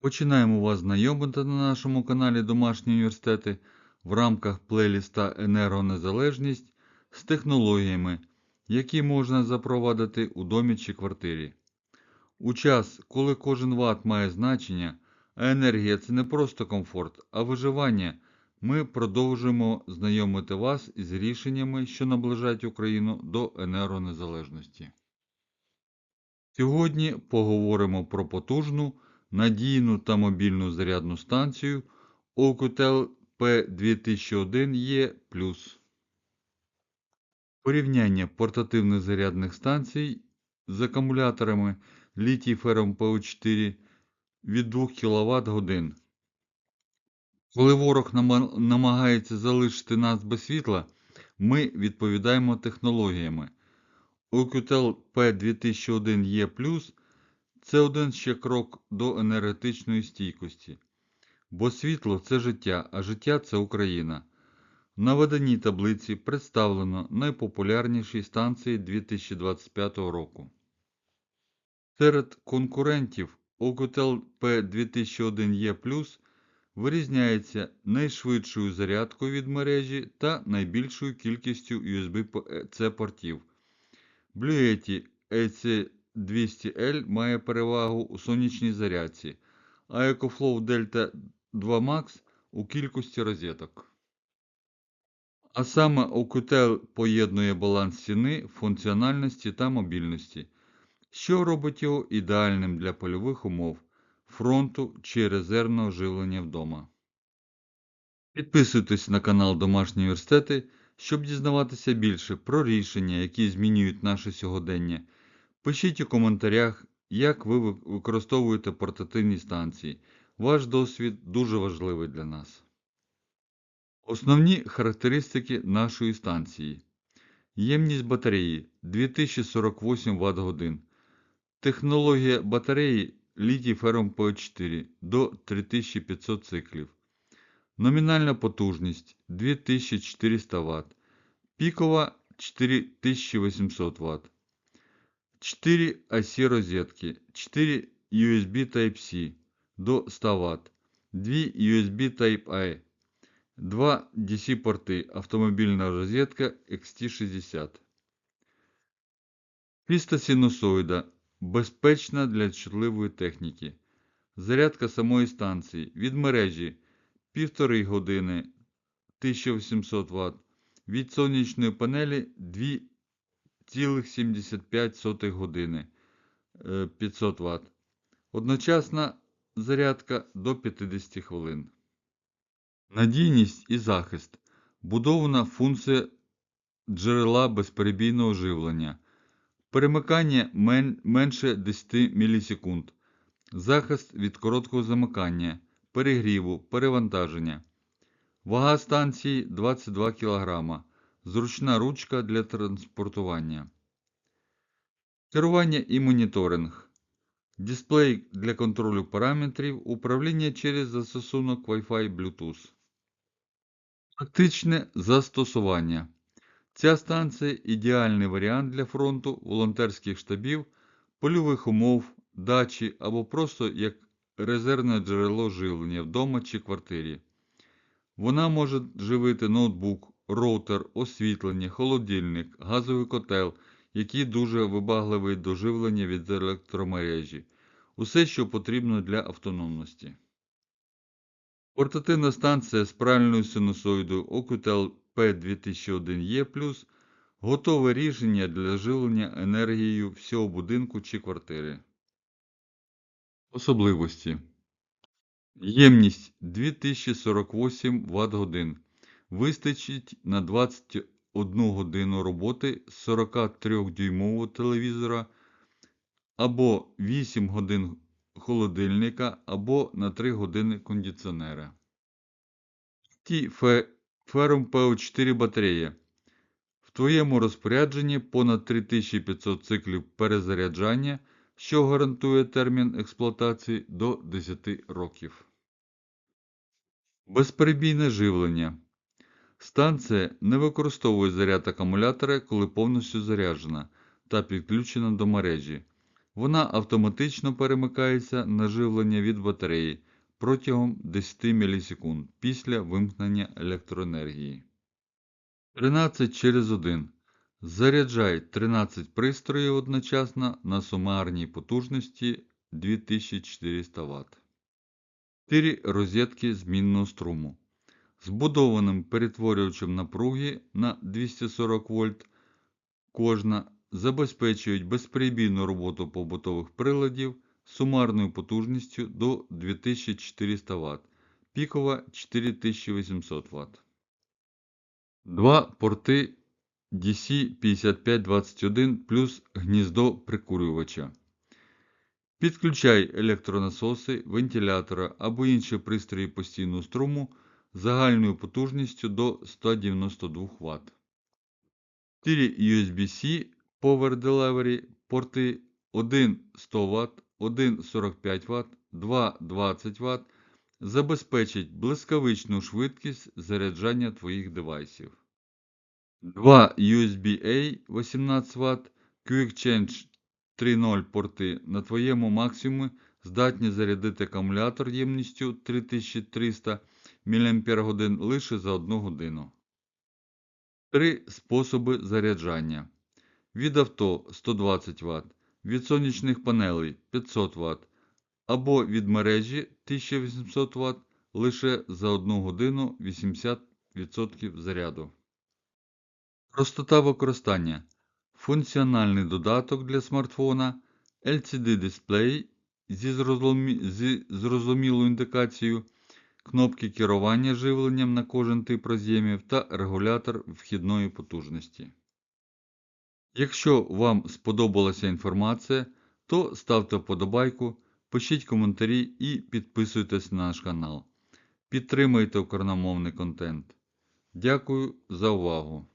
Починаємо вас знайомити на нашому каналі Домашні університети в рамках плейліста Енергонезалежність з технологіями, які можна запровадити у домі чи квартирі. У час, коли кожен ватт має значення, а енергія це не просто комфорт, а виживання, ми продовжуємо знайомити вас із рішеннями, що наближають Україну до енергонезалежності. Сьогодні поговоримо про потужну, надійну та мобільну зарядну станцію Oukotel P2001E+. Порівняння портативних зарядних станцій з акумуляторами літій фером PO4 від 2 кВт. Коли ворог намагається залишити нас без світла, ми відповідаємо технологіями. Oukotel P2001E+, це один ще крок до енергетичної стійкості. Бо світло це життя, а життя це Україна. В наведеній таблиці представлено найпопулярніші станції 2025 року. Серед конкурентів Oukotel P2001E+, вирізняється найшвидшою зарядкою від мережі та найбільшою кількістю USB-C портів. Blue Yeti AC200L має перевагу у сонячній зарядці, а EcoFlow Delta 2 Max у кількості розеток. А саме Oukotel поєднує баланс ціни, функціональності та мобільності, що робить його ідеальним для польових умов, фронту чи резервного живлення вдома. Підписуйтесь на канал Домашні університети, щоб дізнаватися більше про рішення, які змінюють наше сьогодення. Пишіть у коментарях, як ви ви- використовуєте портативні станції. Ваш досвід дуже важливий для нас. Основні характеристики нашої станції. Ємність батареї 2048 Вт годин. Технологія батареї літій фером PO4 до 3500 циклів. Номінальна потужність 2400 Вт. Пікова 4800 Вт. 4 AC розетки, 4 USB Type-C до 100 Вт, 2 USB Type-A, 2 DC порти, автомобільна розетка XT60. Піста синусоїда безпечна для чутливої техніки. Зарядка самої станції від мережі 1,5 години 1800 Вт, від сонячної панелі 2,75 години е, 500 Вт. Одночасна зарядка до 50 хвилин. Надійність і захист. Будована функція джерела безперебійного живлення. Перемикання мен- менше 10 мілісекунд. Захист від короткого замикання, перегріву, перевантаження. Вага станції 22 кг. Зручна ручка для транспортування. Керування і моніторинг. Дисплей для контролю параметрів, управління через застосунок Wi-Fi Bluetooth. Практичне застосування. Ця станція ідеальний варіант для фронту, волонтерських штабів, польових умов, дачі або просто як резервне джерело живлення вдома чи квартирі. Вона може живити ноутбук, роутер, освітлення, холодильник, газовий котел, який дуже вибагливий до живлення від електромережі. Усе, що потрібно для автономності. Портативна станція з правильною синусоїдою Oukotel P2001E+, готове рішення для живлення енергією всього будинку чи квартири. Особливості. Ємність 2048 Вт годин. Вистачить на 21 годину роботи 43-дюймового телевізора або 8 годин холодильника або на 3 години кондиціонера. Ті Ferrum PO4 батарея. В твоєму розпорядженні понад 3500 циклів перезаряджання, що гарантує термін експлуатації до 10 років. Безперебійне живлення. Станція не використовує заряд акумулятора, коли повністю заряджена та підключена до мережі. Вона автоматично перемикається на живлення від батареї протягом 10 мілісекунд після вимкнення електроенергії. 13 через 1. Заряджай 13 пристроїв одночасно на сумарній потужності 2400 Вт. 4 розетки змінного струму. Збудованим перетворювачем напруги на 240 вольт кожна забезпечують безперебійну роботу побутових приладів з сумарною потужністю до 2400 Вт, пікова 4800 Вт. Два порти DC5521 плюс гніздо прикурювача. Підключай електронасоси, вентилятора або інші пристрої постійного струму загальною потужністю до 192 Вт. 4 USB-C Power Delivery порти 1 100 Вт, 1 45 Вт, 2 20 Вт забезпечать блискавичну швидкість заряджання твоїх девайсів. 2 USB-A 18 Вт QuickChange 3.0 порти на твоєму максимумі здатні зарядити акумулятор ємністю 3300 мАч лише за 1 годину. 3 способи заряджання. Від авто 120 Вт, від сонячних панелей 500 Вт або від мережі 1800 Вт лише за 1 годину 80% заряду. Простота використання. Функціональний додаток для смартфона, LCD-дисплей зі, зрозумі... зі зрозумілою індикацією, кнопки керування живленням на кожен тип роз'ємів та регулятор вхідної потужності. Якщо вам сподобалася інформація, то ставте вподобайку, пишіть коментарі і підписуйтесь на наш канал. Підтримайте україномовний контент. Дякую за увагу!